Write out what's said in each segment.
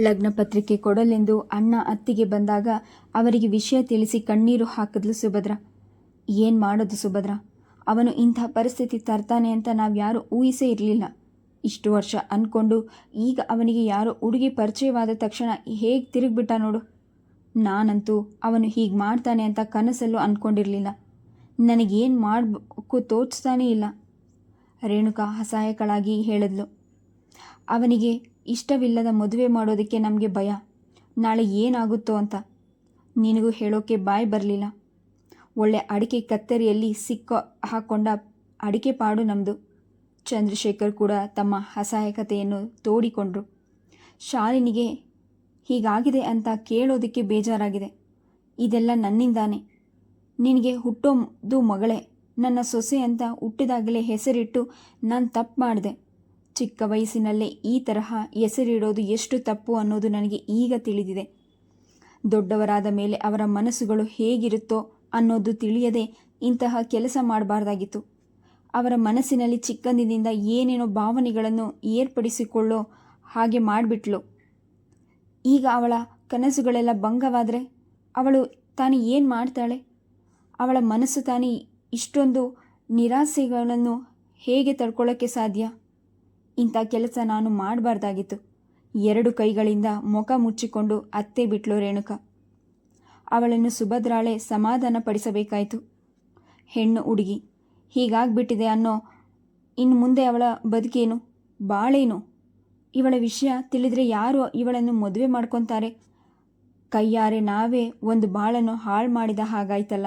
ಲಗ್ನ ಪತ್ರಿಕೆ ಕೊಡಲೆಂದು ಅಣ್ಣ ಅತ್ತಿಗೆ ಬಂದಾಗ ಅವರಿಗೆ ವಿಷಯ ತಿಳಿಸಿ ಕಣ್ಣೀರು ಹಾಕಿದ್ಲು ಸುಭದ್ರ. ಏನು ಮಾಡೋದು ಸುಭದ್ರ? ಅವನು ಇಂಥ ಪರಿಸ್ಥಿತಿ ತರ್ತಾನೆ ಅಂತ ನಾವು ಯಾರೂ ಊಹಿಸೇ ಇರಲಿಲ್ಲ. ಇಷ್ಟು ವರ್ಷ ಅಂದ್ಕೊಂಡು ಈಗ ಅವನಿಗೆ ಯಾರೋ ಹುಡುಗಿ ಪರಿಚಯವಾದ ತಕ್ಷಣ ಹೇಗೆ ತಿರುಗಿಬಿಟ್ಟ ನೋಡು. ನಾನಂತೂ ಅವನು ಹೀಗೆ ಮಾಡ್ತಾನೆ ಅಂತ ಕನಸಲ್ಲೂ ಅಂದ್ಕೊಂಡಿರಲಿಲ್ಲ ನನಗೇನು ಮಾಡಬೇಕು ತೋಚ್ತಾನೇ ಇಲ್ಲ. ರೇಣುಕಾ ಅಸಹಾಯಕಳಾಗಿ ಹೇಳಿದ್ಲು. ಅವನಿಗೆ ಇಷ್ಟವಿಲ್ಲದ ಮದುವೆ ಮಾಡೋದಕ್ಕೆ ನಮಗೆ ಭಯ. ನಾಳೆ ಏನಾಗುತ್ತೋ ಅಂತ. ನಿನಗೂ ಹೇಳೋಕ್ಕೆ ಬಾಯಿ ಬರಲಿಲ್ಲ. ಒಳ್ಳೆ ಅಡಿಕೆ ಕತ್ತರಿಯಲ್ಲಿ ಸಿಕ್ಕ ಹಾಕ್ಕೊಂಡ ಅಡಿಕೆ ಪಾಡು ನಮ್ಮದು ಚಂದ್ರಶೇಖರ್ ಕೂಡ ತಮ್ಮ ಅಸಹಾಯಕತೆಯನ್ನು ತೋಡಿಕೊಂಡ್ರು. ಶಾಲಿನಿಗೆ ಹೀಗಾಗಿದೆ ಅಂತ ಕೇಳೋದಕ್ಕೆ ಬೇಜಾರಾಗಿದೆ. ಇದೆಲ್ಲ ನನ್ನಿಂದಾನೆ. ನಿನಗೆ ಹುಟ್ಟೋದು ಮಗಳೇ. ನನ್ನ ಸೊಸೆ ಅಂತ ಹುಟ್ಟಿದಾಗಲೇ ಹೆಸರಿಟ್ಟು ನಾನು ತಪ್ಪು ಮಾಡಿದೆ. ಚಿಕ್ಕ ವಯಸ್ಸಿನಲ್ಲೇ ಈ ತರಹ ಹೆಸರಿಡೋದು ಎಷ್ಟು ತಪ್ಪು ಅನ್ನೋದು ನನಗೆ ಈಗ ತಿಳಿದಿದೆ. ದೊಡ್ಡವರಾದ ಮೇಲೆ ಅವರ ಮನಸ್ಸುಗಳು ಹೇಗಿರುತ್ತೋ ಅನ್ನೋದು ತಿಳಿಯದೆ ಇಂತಹ ಕೆಲಸ ಮಾಡಬಾರ್ದಾಗಿತ್ತು. ಅವರ ಮನಸ್ಸಿನಲ್ಲಿ ಚಿಕ್ಕಂದಿನಿಂದ ಏನೇನೋ ಭಾವನೆಗಳನ್ನು ಏರ್ಪಡಿಸಿಕೊಳ್ಳೋ ಹಾಗೆ ಮಾಡಿಬಿಟ್ಲು. ಈಗ ಅವಳ ಕನಸುಗಳೆಲ್ಲ ಭಂಗವಾದರೆ ಅವಳು ತಾನು ಏನು ಮಾಡ್ತಾಳೆ? ಅವಳ ಮನಸ್ಸು ತಾನೇ ಇಷ್ಟೊಂದು ನಿರಾಸೆಗಳನ್ನು ಹೇಗೆ ತಡ್ಕೊಳ್ಳೋಕ್ಕೆ ಸಾಧ್ಯ? ಇಂಥ ಕೆಲಸ ನಾನು ಮಾಡಬಾರ್ದಾಗಿತ್ತು. ಎರಡು ಕೈಗಳಿಂದ ಮುಖ ಮುಚ್ಚಿಕೊಂಡು ಅತ್ತೆ ಬಿಟ್ಲು ರೇಣುಕ. ಅವಳನ್ನು ಸುಭದ್ರಾಳೆ ಸಮಾಧಾನ ಪಡಿಸಬೇಕಾಯಿತು ಹೆಣ್ಣು ಹುಡುಗಿ, ಹೀಗಾಗ್ಬಿಟ್ಟಿದೆ ಅನ್ನೋ ಇನ್ನು ಮುಂದೆ ಅವಳ ಬದುಕೇನು, ಬಾಳೇನು? ಇವಳ ವಿಷಯ ತಿಳಿದರೆ ಯಾರು ಇವಳನ್ನು ಮದುವೆ ಮಾಡ್ಕೊತಾರೆ? ಕೈಯಾರೆ ನಾವೇ ಒಂದು ಬಾಳನ್ನು ಹಾಳು ಮಾಡಿದ ಹಾಗಾಯ್ತಲ್ಲ.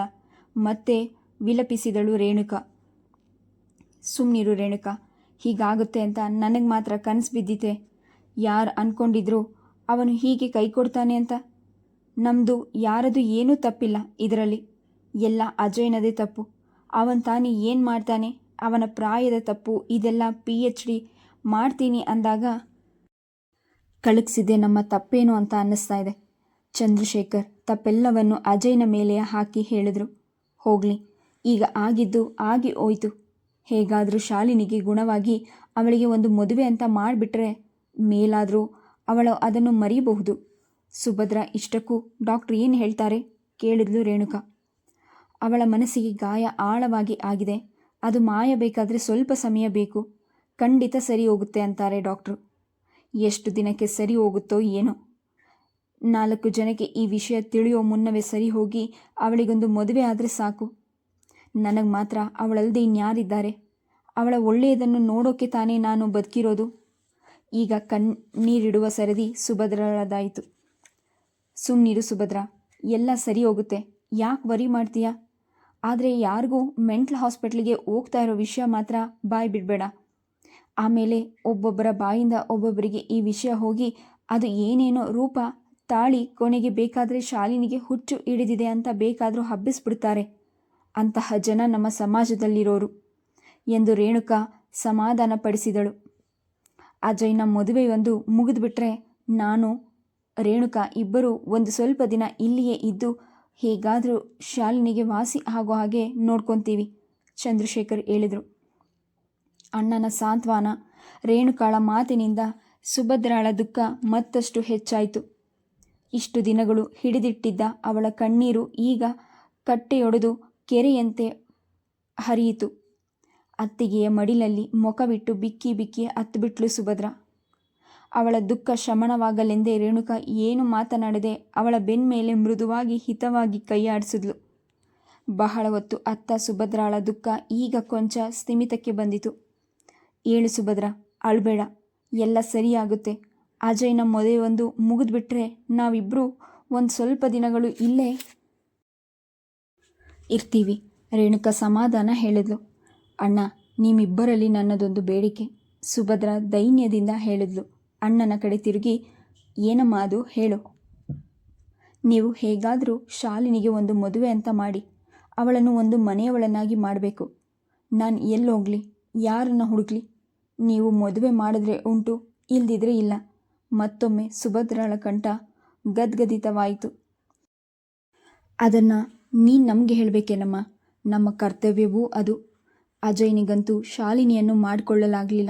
ಮತ್ತೆ ವಿಲಪಿಸಿದಳು ರೇಣುಕ. ಸುಮ್ಮನಿರು ರೇಣುಕ. ಹೀಗಾಗುತ್ತೆ ಅಂತ ನನಗೆ ಮಾತ್ರ ಕನಸು ಬಿದ್ದಿತೆ ಯಾರು ಅಂದ್ಕೊಂಡಿದ್ರು ಅವನು ಹೀಗೆ ಕೈ ಕೊಡ್ತಾನೆ ಅಂತ. ನಮ್ಮದು ಯಾರದು ಏನೂ ತಪ್ಪಿಲ್ಲ ಇದರಲ್ಲಿ. ಎಲ್ಲ ಅಜಯ್ನದೇ ತಪ್ಪು. ಅವನ್ ತಾನೇ ಏನು ಮಾಡ್ತಾನೆ, ಅವನ ಪ್ರಾಯದ ತಪ್ಪು, ಇದೆಲ್ಲ ಪಿ ಎಚ್ ಡಿ ಮಾಡ್ತೀನಿ ಅಂದಾಗ ಕಳಗಿಸಿದೆ ನಮ್ಮ ತಪ್ಪೇನು ಅಂತ ಅನ್ನಿಸ್ತಾ ಇದೆ. ಚಂದ್ರಶೇಖರ್ ತಪ್ಪೆಲ್ಲವನ್ನು ಅಜಯ್ನ ಮೇಲೆ ಹಾಕಿ ಹೇಳಿದರು. ಹೋಗಲಿ, ಈಗ ಆಗಿದ್ದು ಆಗಿ ಹೋಯ್ತು. ಹೇಗಾದರೂ ಶಾಲಿನಿಗೆ ಗುಣವಾಗಿ ಅವಳಿಗೆ ಒಂದು ಮದುವೆ ಅಂತ ಮಾಡಿಬಿಟ್ರೆ ಮೇಲಾದರೂ ಅವಳು ಅದನ್ನು ಮರೆಯಬಹುದು ಸುಭದ್ರ ಇಷ್ಟಕ್ಕೂ ಡಾಕ್ಟ್ರ್ ಏನು ಹೇಳ್ತಾರೆ ಕೇಳಿದ್ಲು ರೇಣುಕಾ. ಅವಳ ಮನಸ್ಸಿಗೆ ಗಾಯ ಆಳವಾಗಿ ಆಗಿದೆ. ಅದು ಮಾಯಬೇಕಾದರೆ ಸ್ವಲ್ಪ ಸಮಯ ಬೇಕು. ಖಂಡಿತ ಸರಿ ಹೋಗುತ್ತೆ ಅಂತಾರೆ ಡಾಕ್ಟ್ರು. ಎಷ್ಟು ದಿನಕ್ಕೆ ಸರಿ ಹೋಗುತ್ತೋ ಏನೋ. ನಾಲ್ಕು ಜನಕ್ಕೆ ಈ ವಿಷಯ ತಿಳಿಯೋ ಮುನ್ನವೇ ಸರಿ ಹೋಗಿ ಅವಳಿಗೊಂದು ಮದುವೆ ಆದರೆ ಸಾಕು. ನನಗೆ ಮಾತ್ರ ಅವಳಲ್ಲದೆ ಇನ್ಯಾರಿದ್ದಾರೆ. ಅವಳ ಒಳ್ಳೆಯದನ್ನು ನೋಡೋಕೆ ತಾನೇ ನಾನು ಬದುಕಿರೋದು. ಈಗ ಕಣ್ಣೀರಿಡುವ ಸರದಿ ಸುಭದ್ರಳದಾಯಿತು. ಸುಮ್ಮನಿರು ಸುಭದ್ರ, ಎಲ್ಲ ಸರಿ ಹೋಗುತ್ತೆ. ಯಾಕೆ ವರಿ ಮಾಡ್ತೀಯಾ? ಆದರೆ ಯಾರಿಗೂ ಮೆಂಟಲ್ ಹಾಸ್ಪಿಟ್ಲಿಗೆ ಹೋಗ್ತಾ ಇರೋ ವಿಷಯ ಮಾತ್ರ ಬಾಯಿ ಬಿಡಬೇಡ. ಆಮೇಲೆ ಒಬ್ಬೊಬ್ಬರ ಬಾಯಿಂದ ಒಬ್ಬೊಬ್ಬರಿಗೆ ಈ ವಿಷಯ ಹೋಗಿ ಅದು ಏನೇನೋ ರೂಪ ತಾಳಿ ಕೊನೆಗೆ ಬೇಕಾದರೆ ಶಾಲಿನಿಗೆ ಹುಚ್ಚು ಹಿಡಿದಿದೆ ಅಂತ ಬೇಕಾದರೂ ಹಬ್ಬಿಸ್ಬಿಡ್ತಾರೆ. ಅಂತಹ ಜನ ನಮ್ಮ ಸಮಾಜದಲ್ಲಿರೋರು ಎಂದು ರೇಣುಕಾ ಸಮಾಧಾನಪಡಿಸಿದಳು. ಅಜಯ್ನ ಮದುವೆಯೊಂದು ಮುಗಿದುಬಿಟ್ರೆ ನಾನು, ರೇಣುಕಾ ಇಬ್ಬರು ಒಂದು ಸ್ವಲ್ಪ ದಿನ ಇಲ್ಲಿಯೇ ಇದ್ದು ಹೇಗಾದರೂ ಶಾಲಿನಿಗೆ ವಾಸಿ ಆಗೋ ಹಾಗೆ ನೋಡ್ಕೊತೀವಿ, ಚಂದ್ರಶೇಖರ್ ಹೇಳಿದರು. ಅಣ್ಣನ ಸಾಂತ್ವನ ರೇಣುಕಾಳ ಮಾತಿನಿಂದ ಸುಭದ್ರಾಳ ದುಃಖ ಮತ್ತಷ್ಟು ಹೆಚ್ಚಾಯಿತು. ಇಷ್ಟು ದಿನಗಳು ಹಿಡಿದಿಟ್ಟಿದ್ದ ಅವಳ ಕಣ್ಣೀರು ಈಗ ಕಟ್ಟೆಯೊಡೆದು ಕೆರೆಯಂತೆ ಹರಿಯಿತು. ಅತ್ತಿಗೆಯ ಮಡಿಲಲ್ಲಿ ಮೊಕವಿಟ್ಟು ಬಿಕ್ಕಿ ಬಿಕ್ಕಿ ಹತ್ತುಬಿಟ್ಲು ಸುಭದ್ರ. ಅವಳ ದುಃಖ ಶಮನವಾಗಲೆಂದೇ ರೇಣುಕ ಏನು ಮಾತನಾಡದೆ ಅವಳ ಬೆನ್ಮೇಲೆ ಮೃದುವಾಗಿ ಹಿತವಾಗಿ ಕೈಯಾಡಿಸಿದ್ಲು. ಬಹಳ ಹೊತ್ತು ಅತ್ತ ಸುಭದ್ರಾಳ ದುಃಖ ಈಗ ಕೊಂಚ ಸ್ಥಿಮಿತಕ್ಕೆ ಬಂದಿತು. ಏಳು ಸುಭದ್ರ, ಅಳ್ಬೇಡ, ಎಲ್ಲ ಸರಿಯಾಗುತ್ತೆ. ಅಜಯ್ನ ಮದುವೆ ಒಂದು ಮುಗಿದ್ಬಿಟ್ರೆ ನಾವಿಬ್ಬರೂ ಒಂದು ಸ್ವಲ್ಪ ದಿನಗಳು ಇಲ್ಲೇ ಇರ್ತೀವಿ. ರೇಣುಕ ಸಮಾಧಾನ ಹೇಳಿದ್ಲು. ಅಣ್ಣ ನಿಮ್ಮಿಬ್ಬರಲ್ಲಿ ನನ್ನದೊಂದು ಬೇಡಿಕೆ, ಸುಭದ್ರ ದೈನ್ಯದಿಂದ ಹೇಳಿದ್ಲು. ಅಣ್ಣನ ಕಡೆ ತಿರುಗಿ ಏನಮ್ಮ ಅದು? ಹೇಳು. ನೀವು ಹೇಗಾದರೂ ಶಾಲಿನಿಗೆ ಒಂದು ಮದುವೆ ಅಂತ ಮಾಡಿ. ಅವಳನ್ನು ಒಂದು ಮನೆಯವಳನ್ನಾಗಿ ಮಾಡಬೇಕು. ನಾನು ಎಲ್ಲೋಗಲಿ, ಯಾರನ್ನು ಹುಡುಕ್ಲಿ? ನೀವು ಮದುವೆ ಮಾಡಿದ್ರೆ ಉಂಟು, ಇಲ್ದಿದ್ರೆ ಇಲ್ಲ. ಮತ್ತೊಮ್ಮೆ ಸುಭದ್ರಳ ಕಂಠ ಗದ್ಗದಿತವಾಯಿತು. ಅದನ್ನು ನೀನು ನಮಗೆ ಹೇಳಬೇಕೇನಮ್ಮ? ನಮ್ಮ ಕರ್ತವ್ಯವೂ ಅದು. ಅಜಯ್ನಿಗಂತೂ ಶಾಲಿನಿಯನ್ನು ಮಾಡಿಕೊಳ್ಳಲಾಗಲಿಲ್ಲ.